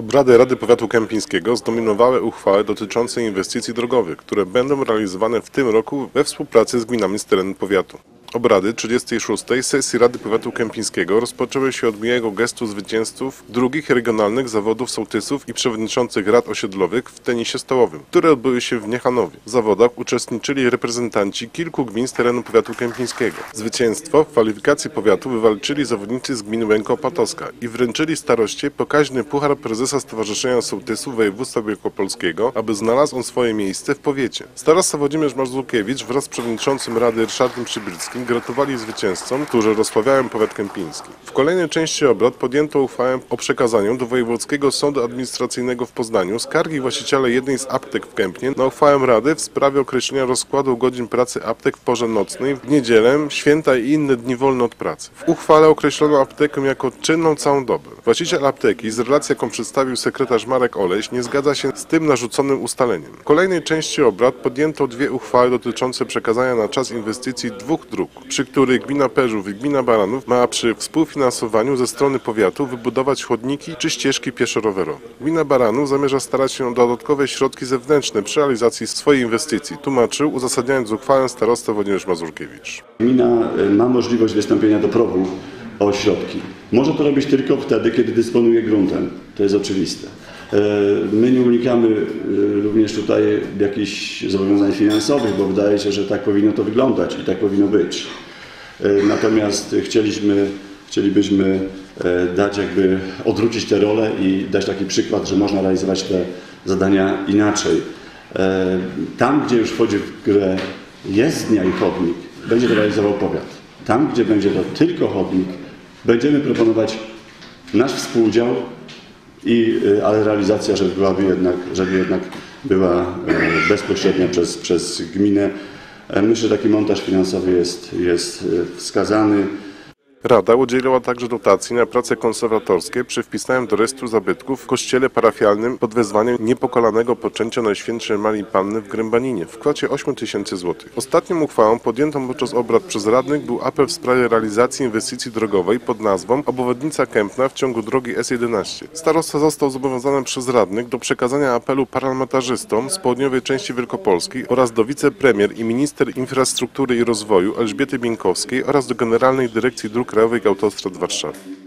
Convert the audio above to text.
Obrady Rady Powiatu Kępińskiego zdominowały uchwały dotyczące inwestycji drogowych, które będą realizowane w tym roku we współpracy z gminami z terenu powiatu. Obrady 36. sesji Rady Powiatu Kępińskiego rozpoczęły się od miłego gestu zwycięzców drugich regionalnych zawodów sołtysów i przewodniczących rad osiedlowych w tenisie stołowym, które odbyły się w Niechanowie. W zawodach uczestniczyli reprezentanci kilku gmin z terenu powiatu kępińskiego. Zwycięstwo w kwalifikacji powiatu wywalczyli zawodnicy z gminy Łęko-Patoska i wręczyli staroście pokaźny puchar prezesa Stowarzyszenia Sołtysów Województwa Wielkopolskiego, aby znalazł on swoje miejsce w powiecie. Starosta Włodzimierz Mazurkiewicz wraz z przewodniczącym Rady Ryszardem Przybylskim gratulowali zwycięzcom, którzy rozsławiają powiat kępiński. W kolejnej części obrad podjęto uchwałę o przekazaniu do Wojewódzkiego Sądu Administracyjnego w Poznaniu skargi właściciela jednej z aptek w Kępnie na uchwałę Rady w sprawie określenia rozkładu godzin pracy aptek w porze nocnej, w niedzielę, święta i inne dni wolne od pracy. W uchwale określono aptekę jako czynną całą dobę. Właściciel apteki z relacji, jaką przedstawił sekretarz Marek Oleś, nie zgadza się z tym narzuconym ustaleniem. W kolejnej części obrad podjęto dwie uchwały dotyczące przekazania na czas inwestycji dwóch dróg, przy których gmina Perzów i gmina Baranów ma przy współfinansowaniu ze strony powiatu wybudować chodniki czy ścieżki pieszo-rowerowe. Gmina Baranów zamierza starać się o dodatkowe środki zewnętrzne przy realizacji swojej inwestycji, tłumaczył uzasadniając uchwałę starosta Włodzimierz Mazurkiewicz. Gmina y, ma możliwość wystąpienia do progu o środki. Może to robić tylko wtedy, kiedy dysponuje gruntem. To jest oczywiste. Y, My nie unikamy y, również tutaj jakichś zobowiązań finansowych, bo wydaje się, że tak powinno to wyglądać i tak powinno być. Y, Natomiast chcieliśmy, chcielibyśmy dać jakby odwrócić tę rolę i dać taki przykład, że można realizować te zadania inaczej. Tam, gdzie już wchodzi w grę jezdnia i chodnik, będzie to realizował powiat. Tam, gdzie będzie to tylko chodnik, będziemy proponować nasz współudział, i, y, ale realizacja, żeby byłaby jednak, żeby jednak była e, bezpośrednia przez, przez gminę. E, Myślę, że taki montaż finansowy jest, jest e, wskazany. Rada udzieliła także dotacji na prace konserwatorskie przy wpisaniu do rejestru zabytków w kościele parafialnym pod wezwaniem niepokalanego poczęcia Najświętszej Marii Panny w Grębaninie w kwocie 8 tysięcy złotych. Ostatnią uchwałą podjętą podczas obrad przez radnych był apel w sprawie realizacji inwestycji drogowej pod nazwą Obwodnica Kępna w ciągu drogi S11. Starosta został zobowiązany przez radnych do przekazania apelu parlamentarzystom z południowej części Wielkopolski oraz do wicepremier i minister infrastruktury i rozwoju Elżbiety Bieńkowskiej oraz do Generalnej Dyrekcji Dróg Krajowych Autostrad Warszawy.